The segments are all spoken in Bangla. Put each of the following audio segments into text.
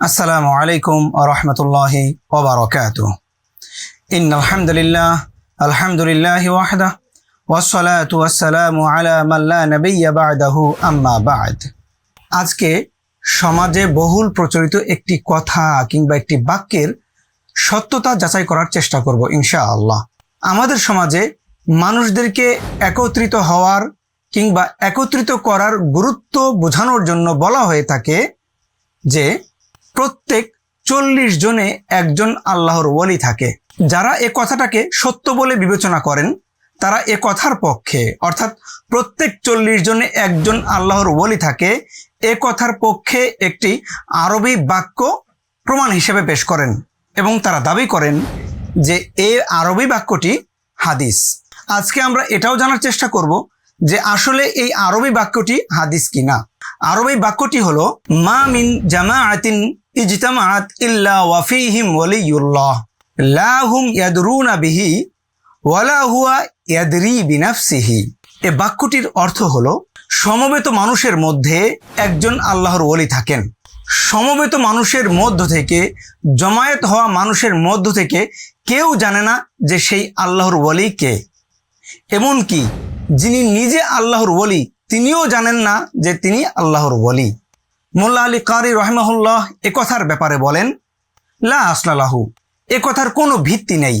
আসসালামু আলাইকুম রহমতুল্লাহি ওবরকাত ইন আলহামদুলিল্লাহ আলহামদুলিল্লাহ ওয়াহদা ওয়াসলাত ওয়াসালামু আলা মাল্লা নবিয়া বাদাহু আম্মা আজকে সমাজে বহুল প্রচলিত একটি কথা কিংবা একটি বাক্যের সত্যতা যাচাই করার চেষ্টা করব ইনশা আল্লাহ আমাদের সমাজে মানুষদেরকে একত্রিত হওয়ার কিংবা একত্রিত করার গুরুত্ব বোঝানোর জন্য বলা হয়ে থাকে যে প্রত্যেক চল্লিশ জনে একজন আল্লাহর ওয়ালি থাকে। যারা এ কথাটাকে সত্য বলে বিবেচনা করেন, তারা এ কথার পক্ষে। অর্থাৎ প্রত্যেক চল্লিশ জনে একজন আল্লাহর ওলি থাকে, এ কথার পক্ষে একটি আরবি বাক্য প্রমাণ হিসেবে পেশ করেন এবং তারা দাবি করেন যে এ আরবি বাক্যটি হাদিস। আজকে আমরা এটাও জানার চেষ্টা করব যে আসলে এই আরবি বাক্যটি হাদিস কিনা। আরবি বাক্যটি হলো, মা মিন জামাআতিন ইজতামাআত ইল্লা ওয়াফিহিম ওয়ালিয়ুল্লাহ। লা হুম ইয়াদরুনা বিহি ওয়ালা হুয়া ইয়াদরি বিনাফসিহি। এ বাক্যটির অর্থ হলো, সমবেত মানুষের মধ্যে একজন আল্লাহর ওলি থাকেন। সমবেত মানুষের মধ্য থেকে, জমায়েত হওয়া মানুষের মধ্য থেকে কেউ জানে না যে সেই আল্লাহর ওলি কে। এমনকি যিনি নিজে আল্লাহর ওলি, তিনিও জানেন না যে তিনি আল্লাহর ওলি। মোল্লা আলী কারি রহমাহুল্লাহ এ কথার ব্যাপারে বলেন, লা আসলালাহু এ কথার কোনো ভিত্তি নেই,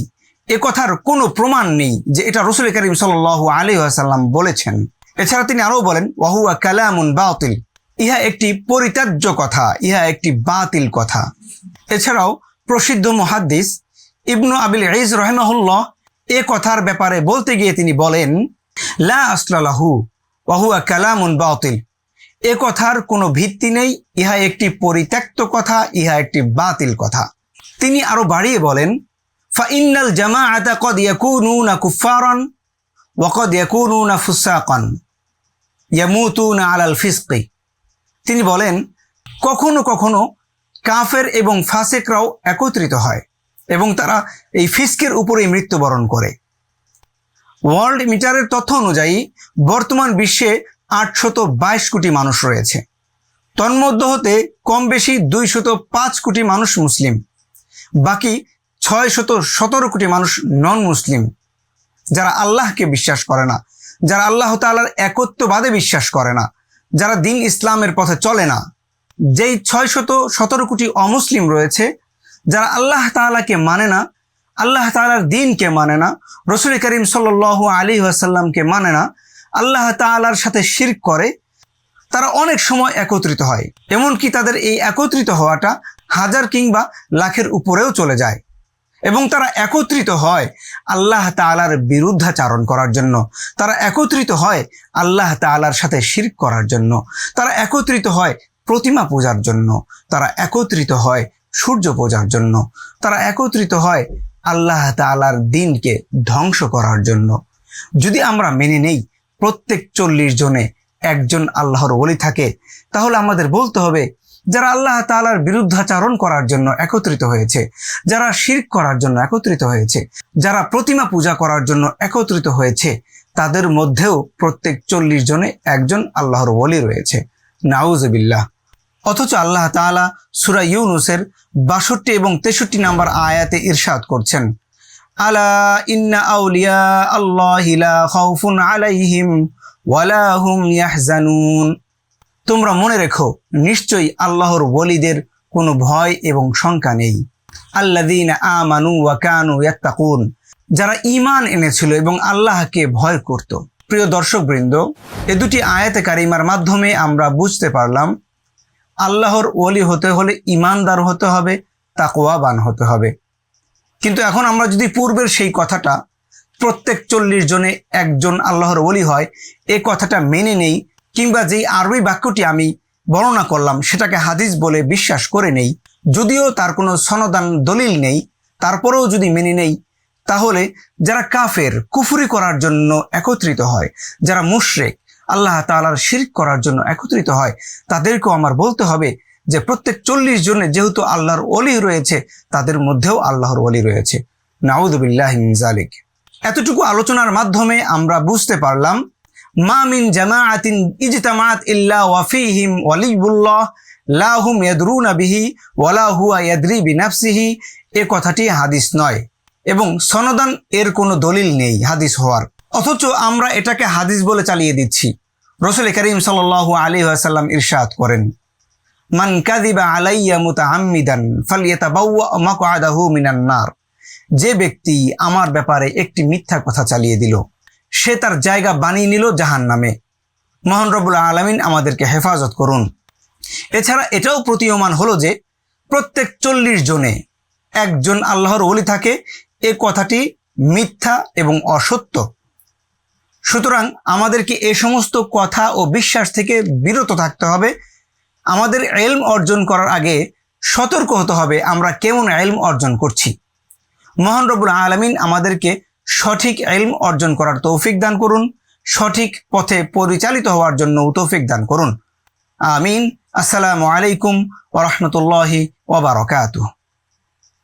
এ কথার কোনো প্রমাণ নেই যে এটা রসুল করিম সাল আলী আসাল্লাম বলেছেন। এছাড়া তিনি আরও বলেন, ওয়াহুয়া কালামুন বাতিল, ইহা একটি পরিত্যাজ্য কথা, ইহা একটি বাতিল কথা। এছাড়াও প্রসিদ্ধ মুহাদ্দিস ইবনু আবিল ইজ রহমাহুল্লাহ এ কথার ব্যাপারে বলতে গিয়ে তিনি বলেন, লা আসলালাহু ওয়াহুয়া কালামুন বাতিল এ কথার কোনো ভিত্তি নেই, ইহা একটি পরিত্যক্ত কথা, ইহা একটি বাতিল কথা। তিনি আরও বাড়িয়ে বলেন ফাইনাল জামা আতা কদ ইয়াকুনুনা কুফারান ওয়াকদ ইয়াকুনুনা ফুসাকান ইয়ামুতুনা আলাল ফিসকি। তিনি বলেন, কখনো কখনো কাফের এবং ফাসেকরাও একত্রিত হয় এবং তারা এই ফিস্কের উপরেই মৃত্যুবরণ করে। ওয়ার্ল্ড মিটারের তথ্য অনুযায়ী, বর্তমান বিশ্বে আটশত বাইশ কোটি মানুষ রয়েছে। তন্মধ্য হতে কম বেশি দুইশত পাঁচ কোটি মানুষ মুসলিম। বাকি ছয় শত সতেরো কোটি মানুষ নন মুসলিম যারা আল্লাহকে বিশ্বাস করে না, যারা আল্লাহ তালার একত্ববাদে বিশ্বাস করে না, যারা দিন ইসলামের পথে চলে না, যেই ছয় শত সতেরো কোটি অমুসলিম রয়েছে, যারা আল্লাহ তালাকে মানে না, আল্লাহ তালার দিনকে মানে না, রসুল করিম সাল আলী আসাল্লামকে মানে না আল্লাহ তালার সাথে শির্ক করে, তারা অনেক সময় একত্রিত হয়। এমনকি তাদের এই একত্রিত হওয়াটা হাজার কিংবা লাখের উপরেও চলে যায়। এবং তারা একত্রিত হয় আল্লাহ তালার বিরুদ্ধাচারণ করার জন্য। তারা একত্রিত হয় আল্লাহ তালার সাথে শির্ক করার জন্য। তারা একত্রিত হয় প্রতিমা পূজার জন্য। তারা একত্রিত হয় সূর্য পূজার জন্য। তারা একত্রিত হয় আল্লাহ তালার দিনকে ধ্বংস করার জন্য। যদি আমরা মেনে নেই প্রত্যেক চল্লিশ জনে একজন আল্লাহর ওলি থাকে। তাহলে আমাদের বলতে হবে, যারা আল্লাহ তালার বিরুদ্ধাচারণ করার জন্য একত্রিত হয়েছে, যারা শির্ক করার জন্য একত্রিত হয়েছে, যারা প্রতিমা পূজা করার জন্য একত্রিত হয়েছে, তাদের মধ্যেও প্রত্যেক চল্লিশ জনে একজন আল্লাহর ওলি রয়েছে। নাউজবিল্লাহ। অথচ আল্লাহ তাআলা সুরা ইউনুসের বাষট্টি এবং তেষট্টি নাম্বার আয়াতে ইরশাদ করছেন আলা ইন্না আউলিয়া আল্লাহ খাউফুন আলাইহিম ওয়ালা হুম ইয়াহজানুন। তোমরা মনে রেখো, নিশ্চয়ই আল্লাহর ওলিদের কোনো ভয় এবং শঙ্কা নেই। আল্লাদিন যারা ঈমান এনেছিল এবং আল্লাহকে ভয় করত। প্রিয় দর্শকবৃন্দ, এ দুটি আয়াতে কারিমার মাধ্যমে আমরা বুঝতে পারলাম, আল্লাহর ওলি হতে হলে ইমানদার হতে হবে তাকোয়াবান হতে হবে। কিন্তু এখন আমরা যদি পূর্বের সেই কথাটা, প্রত্যেক চল্লিশ জনে একজন আল্লাহর বলি হয়, এ কথাটা মেনে নেই, কিংবা যেই আরবি বাক্যটি আমি বর্ণনা করলাম, সেটাকে হাদিস বলে বিশ্বাস করে নেই, যদিও তার কোনো সনদান দলিল নেই, তারপরেও যদি মেনে নেই, তাহলে যারা কাফের, কুফুরি করার জন্য একত্রিত হয়, যারা মুশরেক, আল্লাহ তালার শিরক করার জন্য একত্রিত হয়, তাদেরকেও আমার বলতে হবে যে প্রত্যেক চল্লিশ জনে যেহেতু আল্লাহর অলি রয়েছে, তাদের মধ্যেও আল্লাহর অলি রয়েছে। নাউদুবিল্লাহ জালিক এতটুকু আলোচনার মাধ্যমে আমরা বুঝতে পারলাম, মা মিন জামাআতিন ইজতামাত ইল্লা ওয়াফিহিম ওয়ালিউল্লাহ লাহুম ইয়াদরুনা বিহি ওয়ালা হুয়া ইয়াদরি বিনাফসিহি। এ কথাটি হাদিস নয় এবং সনদান এর কোনো দলিল নেই হাদিস হওয়ার। অথচ আমরা এটাকে হাদিস বলে চালিয়ে দিচ্ছি। রসুল করিম সাল আলী আসাল্লাম ইরশাদ করেন মান কাদিবা আলাইয়া ফালিয়াতাবাওয়া মাকআদাহু মিনান নার। যে ব্যক্তি আমার ব্যাপারে একটি মিথ্যা কথা চালিয়ে দিল, সে তার জায়গা বানিয়ে নিল জাহান নামে মহান রবুল আলমিন আমাদেরকে হেফাজত করুন। এছাড়া এটাও প্রতীয়মান হলো যে, প্রত্যেক চল্লিশ জনে একজন আল্লাহর ওলি থাকে, এ কথাটি মিথ্যা এবং অসত্য। সুতরাং আমাদেরকে এ সমস্ত কথা ও বিশ্বাস থেকে বিরত থাকতে হবে। আমাদের এলম অর্জন করার আগে সতর্ক হতে হবে, আমরা কেমন এলম অর্জন করছি? মহান রবুল আলমিন আমাদেরকে সঠিক এলম অর্জন করার তৌফিক দান করুন, সঠিক পথে পরিচালিত হওয়ার জন্য তৌফিক দান করুন। আমিন। আসসালামু আলাইকুম ওরহমতুল্লাহি ওবরাকাতুহ